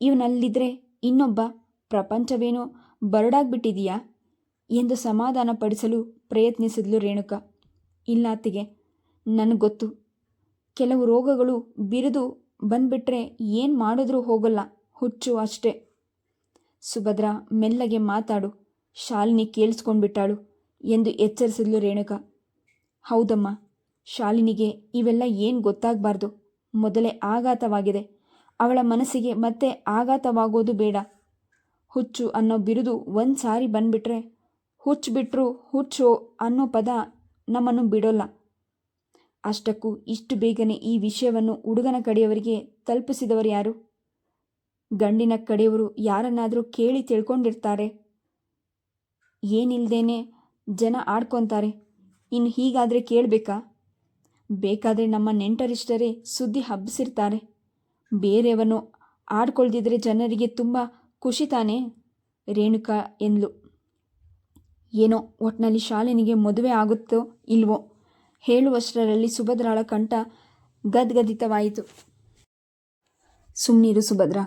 ಇವನಲ್ಲಿದ್ದರೆ ಇನ್ನೊಬ್ಬ ಪ್ರಪಂಚವೇನೋ ಬರಡಾಗ್ಬಿಟ್ಟಿದೀಯಾ? ಎಂದು ಸಮಾಧಾನಪಡಿಸಲು ಪ್ರಯತ್ನಿಸಿದ್ಲು ರೇಣುಕಾ. ಇಲ್ಲ ನನಗೊತ್ತು ನನಗೆ ಗೊತ್ತು. ಕೆಲವು ರೋಗಗಳು ಬಿರಿದು ಬಂದ್ಬಿಟ್ರೆ ಏನು ಮಾಡಿದ್ರೂ ಹೋಗಲ್ಲ, ಹುಚ್ಚು ಅಷ್ಟೇ. ಸುಭದ್ರ ಮೆಲ್ಲಗೆ ಮಾತಾಡು, ಶಾಲಿನಿ ಕೇಳಿಸ್ಕೊಂಡ್ಬಿಟ್ಟಾಳು ಎಂದು ಎಚ್ಚರಿಸಿದ್ಲು ರೇಣುಕಾ. ಹೌದಮ್ಮ, ಶಾಲಿನಿಗೆ ಇವೆಲ್ಲ ಏನು ಗೊತ್ತಾಗಬಾರ್ದು, ಮೊದಲೇ ಆಘಾತವಾಗಿದೆ. ಅವಳ ಮನಸ್ಸಿಗೆ ಮತ್ತೆ ಆಘಾತವಾಗೋದು ಬೇಡ. ಹುಚ್ಚು ಅನ್ನೋ ಬಿರುದು ಒಂದು ಸಾರಿ ಬಂದ್ಬಿಟ್ರೆ ಹುಚ್ಚು ಬಿಟ್ಟರು ಹುಚ್ಚು ಅನ್ನೋ ಪದ ನಮ್ಮನ್ನು ಬಿಡೋಲ್ಲ. ಅಷ್ಟಕ್ಕೂ ಇಷ್ಟು ಬೇಗನೆ ಈ ವಿಷಯವನ್ನು ಹುಡುಗನ ಕಡೆಯವರಿಗೆ ತಲುಪಿಸಿದವರು ಯಾರು? ಗಂಡಿನ ಕಡೆಯವರು ಯಾರನ್ನಾದರೂ ಕೇಳಿ ತಿಳ್ಕೊಂಡಿರ್ತಾರೆ. ಏನಿಲ್ಲದೇನೆ ಜನ ಆಡ್ಕೊತಾರೆ. ಇನ್ನು ಹೀಗಾದರೆ ಕೇಳಬೇಕಾ? ಬೇಕಾದರೆ ನಮ್ಮ ನೆಂಟರಿಷ್ಟರೇ ಸುದ್ದಿ ಹಬ್ಬಿಸಿರ್ತಾರೆ. ಬೇರೆಯವನು ಆಡ್ಕೊಳ್ದಿದ್ರೆ ಜನರಿಗೆ ತುಂಬ ಖುಷಿ ತಾನೇ? ರೇಣುಕಾ ಎಂದ್ಲು. ಏನೋ ಒಟ್ನಲ್ಲಿ ಶಾಲಿನಿಗೆ ಮದುವೆ ಆಗುತ್ತೋ ಇಲ್ವೋ? ಹೇಳುವಷ್ಟರಲ್ಲಿ ಸುಭದ್ರಾಳ ಕಂಠ ಗದ್ಗದಿತವಾಯಿತು. ಸುಮ್ಮನಿರು ಸುಭದ್ರ,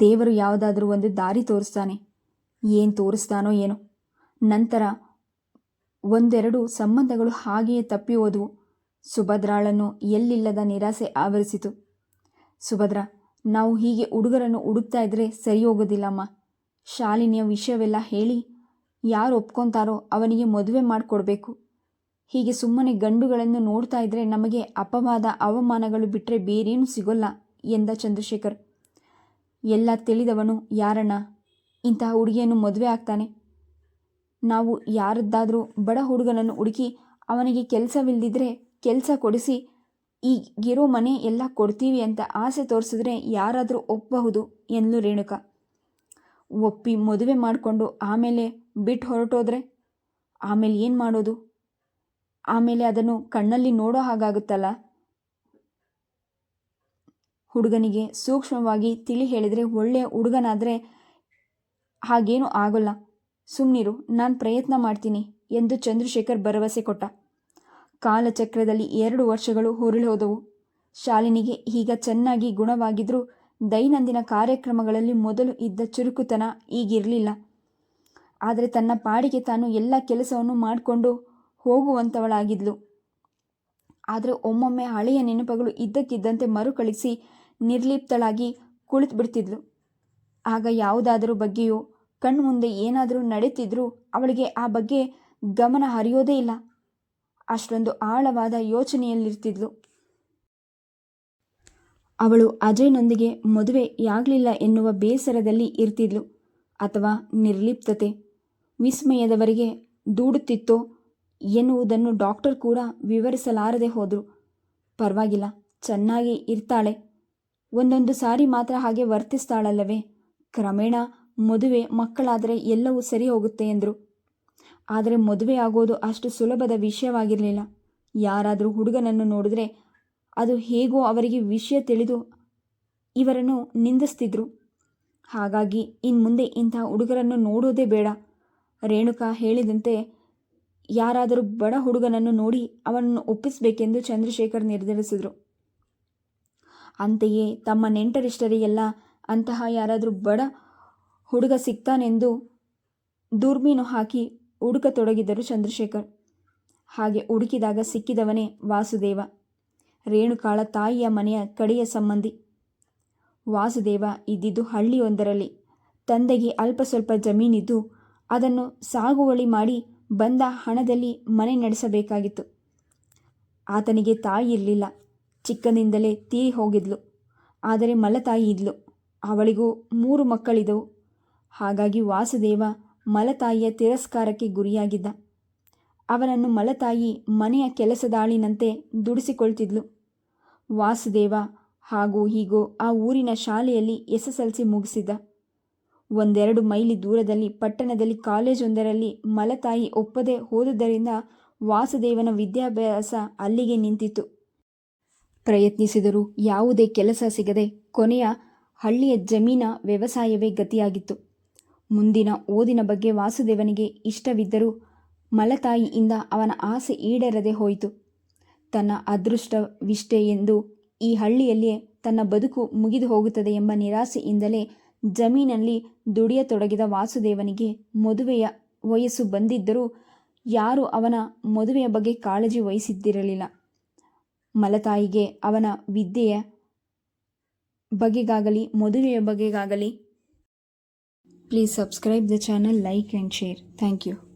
ದೇವರು ಯಾವುದಾದ್ರೂ ಒಂದು ದಾರಿ ತೋರಿಸ್ತಾನೆ. ಏನು ತೋರಿಸ್ತಾನೋ ಏನೋ. ನಂತರ ಒಂದೆರಡು ಸಂಬಂಧಗಳು ಹಾಗೆಯೇ ತಪ್ಪಿ ಹೋದವು. ಸುಭದ್ರಾಳನ್ನು ಎಲ್ಲಿಲ್ಲದ ನಿರಾಸೆ ಆವರಿಸಿತು. ಸುಭದ್ರ, ನಾವು ಹೀಗೆ ಹುಡುಗರನ್ನು ಹುಡುಕ್ತಾ ಇದ್ರೆ ಸರಿ ಹೋಗೋದಿಲ್ಲಮ್ಮ ಶಾಲಿನಿಯ ವಿಷಯವೆಲ್ಲ ಹೇಳಿ ಯಾರು ಒಪ್ಕೊತಾರೋ ಅವನಿಗೆ ಮದುವೆ ಮಾಡಿಕೊಡ್ಬೇಕು. ಹೀಗೆ ಸುಮ್ಮನೆ ಗಂಡುಗಳನ್ನು ನೋಡ್ತಾ ಇದ್ರೆ ನಮಗೆ ಅಪವಾದ ಅವಮಾನಗಳು ಬಿಟ್ಟರೆ ಬೇರೇನು ಸಿಗೋಲ್ಲ ಎಂದ ಚಂದ್ರಶೇಖರ್. ಎಲ್ಲ ತಿಳಿದವನು ಯಾರಣ್ಣ? ಇಂತಹ ಹುಡುಗಿಯನ್ನು ಮದುವೆ ಆಗ್ತಾನೆ. ನಾವು ಯಾರದ್ದಾದರೂ ಬಡ ಹುಡುಗನನ್ನು ಹುಡುಕಿ ಅವನಿಗೆ ಕೆಲಸವಿಲ್ಲದಿದ್ದರೆ ಕೆಲಸ ಕೊಡಿಸಿ ಈಗಿರೋ ಮನೆ ಎಲ್ಲ ಕೊಡ್ತೀವಿ ಅಂತ ಆಸೆ ತೋರಿಸಿದ್ರೆ ಯಾರಾದರೂ ಒಪ್ಪಬಹುದು ಎಂದ್ಲು ರೇಣುಕ. ಒಪ್ಪಿ ಮದುವೆ ಮಾಡಿಕೊಂಡು ಆಮೇಲೆ ಬಿಟ್ಟು ಹೊರಟೋದ್ರೆ? ಆಮೇಲೆ ಏನು ಮಾಡೋದು? ಆಮೇಲೆ ಅದನ್ನು ಕಣ್ಣಲ್ಲಿ ನೋಡೋ ಹಾಗಾಗುತ್ತಲ್ಲ? ಹುಡುಗನಿಗೆ ಸೂಕ್ಷ್ಮವಾಗಿ ತಿಳಿ ಹೇಳಿದರೆ ಒಳ್ಳೆಯ ಹುಡುಗನಾದರೆ ಹಾಗೇನೂ ಆಗೋಲ್ಲ. ಸುಮ್ಮನಿರು ನಾನು ಪ್ರಯತ್ನ ಮಾಡ್ತೀನಿ ಎಂದು ಚಂದ್ರಶೇಖರ್ ಭರವಸೆ ಕೊಟ್ಟ. ಕಾಲಚಕ್ರದಲ್ಲಿ ಎರಡು ವರ್ಷಗಳು ಹೊರಳಿ ಹೋದವು. ಶಾಲಿನಿಗೆ ಈಗ ಚೆನ್ನಾಗಿ ಗುಣವಾಗಿದ್ದರೂ ದೈನಂದಿನ ಕಾರ್ಯಕ್ರಮಗಳಲ್ಲಿ ಮೊದಲು ಇದ್ದ ಚುರುಕುತನ ಈಗಿರಲಿಲ್ಲ. ಆದರೆ ತನ್ನ ಪಾಡಿಗೆ ತಾನು ಎಲ್ಲ ಕೆಲಸವನ್ನು ಮಾಡಿಕೊಂಡು ಹೋಗುವಂಥವಳಾಗಿದ್ಲು ಆದರೆ ಒಮ್ಮೊಮ್ಮೆ ಹಳೆಯ ನೆನಪುಗಳು ಇದ್ದಕ್ಕಿದ್ದಂತೆ ಮರುಕಳಿಸಿ ನಿರ್ಲಿಪ್ತಳಾಗಿ ಕುಳಿತು ಬಿಡ್ತಿದ್ಲು ಆಗ ಯಾವುದಾದರೂ ಬಗ್ಗೆಯೋ ಕಣ್ಣು ಮುಂದೆ ಏನಾದರೂ ನಡೀತಿದ್ರೂ ಅವಳಿಗೆ ಆ ಬಗ್ಗೆ ಗಮನ ಹರಿಯೋದೇ ಇಲ್ಲ. ಅಷ್ಟೊಂದು ಆಳವಾದ ಯೋಚನೆಯಲ್ಲಿರ್ತಿದ್ಲು. ಅವಳು ಅಜಯ್ನೊಂದಿಗೆ ಮದುವೆಯಾಗಲಿಲ್ಲ ಎನ್ನುವ ಬೇಸರದಲ್ಲಿ ಇರ್ತಿದ್ಲು. ಅಥವಾ ನಿರ್ಲಿಪ್ತತೆ, ವಿಸ್ಮಯದವರಿಗೆ ದೂಡುತ್ತಿತ್ತೋ ಎನ್ನುವುದನ್ನು ಡಾಕ್ಟರ್ ಕೂಡ ವಿವರಿಸಲಾರದೆ ಹೋದರು. ಪರವಾಗಿಲ್ಲ, ಚೆನ್ನಾಗಿ ಇರ್ತಾಳೆ. ಒಂದೊಂದು ಸಾರಿ ಮಾತ್ರ ಹಾಗೆ ವರ್ತಿಸ್ತಾಳಲ್ಲವೇ? ಕ್ರಮೇಣ ಮದುವೆ ಮಕ್ಕಳಾದರೆ ಎಲ್ಲವೂ ಸರಿ ಹೋಗುತ್ತೆ ಎಂದರು. ಆದರೆ ಮದುವೆ ಆಗೋದು ಅಷ್ಟು ಸುಲಭದ ವಿಷಯವಾಗಿರಲಿಲ್ಲ. ಯಾರಾದರೂ ಹುಡುಗನನ್ನು ನೋಡಿದ್ರೆ ಅದು ಹೇಗೋ ಅವರಿಗೆ ವಿಷಯ ತಿಳಿದು ಇವರನ್ನು ನಿಂದಿಸ್ತಿದ್ರು. ಹಾಗಾಗಿ ಇನ್ನು ಮುಂದೆ ಇಂತಹ ಹುಡುಗರನ್ನು ನೋಡೋದೇ ಬೇಡ. ರೇಣುಕಾ ಹೇಳಿದಂತೆ ಯಾರಾದರೂ ಬಡ ಹುಡುಗನನ್ನು ನೋಡಿ ಅವನನ್ನು ಒಪ್ಪಿಸಬೇಕೆಂದು ಚಂದ್ರಶೇಖರ್ ನಿರ್ಧರಿಸಿದರು. ಅಂತೆಯೇ ತಮ್ಮ ನೆಂಟರಿಷ್ಟರಿಗೆಲ್ಲ ಅಂತಹ ಯಾರಾದರೂ ಬಡ ಹುಡುಗ ಸಿಗ್ತಾನೆಂದು ದೂರ್ಬೀನು ಹಾಕಿ ಹುಡುಕತೊಡಗಿದರು ಚಂದ್ರಶೇಖರ್. ಹಾಗೆ ಹುಡುಕಿದಾಗ ಸಿಕ್ಕಿದವನೇ ವಾಸುದೇವ, ರೇಣುಕಾಳ ತಾಯಿಯ ಮನೆಯ ಕಡೆಯ ಸಂಬಂಧಿ. ವಾಸುದೇವ ಇದ್ದಿದ್ದು ಹಳ್ಳಿಯೊಂದರಲ್ಲಿ, ತಂದೆಗೆ ಅಲ್ಪ ಸ್ವಲ್ಪ ಜಮೀನಿದ್ದು ಅದನ್ನು ಸಾಗುವಳಿ ಮಾಡಿ ಬಂದ ಹಣದಲ್ಲಿ ಮನೆ ನಡೆಸಬೇಕಾಗಿತ್ತು. ಆತನಿಗೆ ತಾಯಿ ಇರಲಿಲ್ಲ. ಚಿಕ್ಕನಿಂದಲೇ ತೀರಿ ಹೋಗಿದ್ಲು. ಆದರೆ ಮಲತಾಯಿ ಇದ್ಲು. ಅವಳಿಗೂ ಮೂರು ಮಕ್ಕಳಿದ್ದವು. ಹಾಗಾಗಿ ವಾಸುದೇವ ಮಲತಾಯಿಯ ತಿರಸ್ಕಾರಕ್ಕೆ ಗುರಿಯಾಗಿದ್ದ. ಅವನನ್ನು ಮಲತಾಯಿ ಮನೆಯ ಕೆಲಸದಾಳಿನಂತೆ ದುಡಿಸಿಕೊಳ್ತಿದ್ಲು. ವಾಸುದೇವ ಹಾಗೂ ಹೀಗೋ ಆ ಊರಿನ ಶಾಲೆಯಲ್ಲಿ ಎಸ್ ಎಸ್ ಎಲ್ ಸಿ ಮುಗಿಸಿದ್ದ. ಒಂದೆರಡು ಮೈಲಿ ದೂರದಲ್ಲಿ, ಪಟ್ಟಣದಲ್ಲಿ ಕಾಲೇಜೊಂದರಲ್ಲಿ ಮಲತಾಯಿ ಒಪ್ಪದೆ ಹೋದುದರಿಂದ ವಾಸುದೇವನ ವಿದ್ಯಾಭ್ಯಾಸ ಅಲ್ಲಿಗೆ ನಿಂತಿತ್ತು ಪ್ರಯತ್ನಿಸಿದರೂ ಯಾವುದೇ ಕೆಲಸ ಸಿಗದೆ ಕೊನೆಯ ಹಳ್ಳಿಯ ಜಮೀನ ವ್ಯವಸಾಯವೇ ಗತಿಯಾಗಿತ್ತು. ಮುಂದಿನ ಓದಿನ ಬಗ್ಗೆ ವಾಸುದೇವನಿಗೆ ಇಷ್ಟವಿದ್ದರೂ ಮಲತಾಯಿಯಿಂದ ಅವನ ಆಸೆ ಈಡೇರದೆ ಹೋಯಿತು. ತನ್ನ ಅದೃಷ್ಟವಿಷ್ಟೇ ಎಂದು ಈ ಹಳ್ಳಿಯಲ್ಲಿಯೇ ತನ್ನ ಬದುಕು ಮುಗಿದು ಹೋಗುತ್ತದೆ ಎಂಬ ನಿರಾಸೆಯಿಂದಲೇ ಜಮೀನಲ್ಲಿ ದುಡಿಯತೊಡಗಿದ ವಾಸುದೇವನಿಗೆ ಮದುವೆಯ ವಯಸ್ಸು ಬಂದಿದ್ದರೂ ಯಾರೂ ಅವನ ಮದುವೆಯ ಬಗ್ಗೆ ಕಾಳಜಿ ವಹಿಸಿದ್ದಿರಲಿಲ್ಲ. ಮಲತಾಯಿಗೆ ಅವನ ವಿದ್ಯೆಯ ಬಗೆಗಾಗಲಿ, ಮದುವೆಯ ಬಗೆಗಾಗಲಿ please subscribe the channel like and share thank you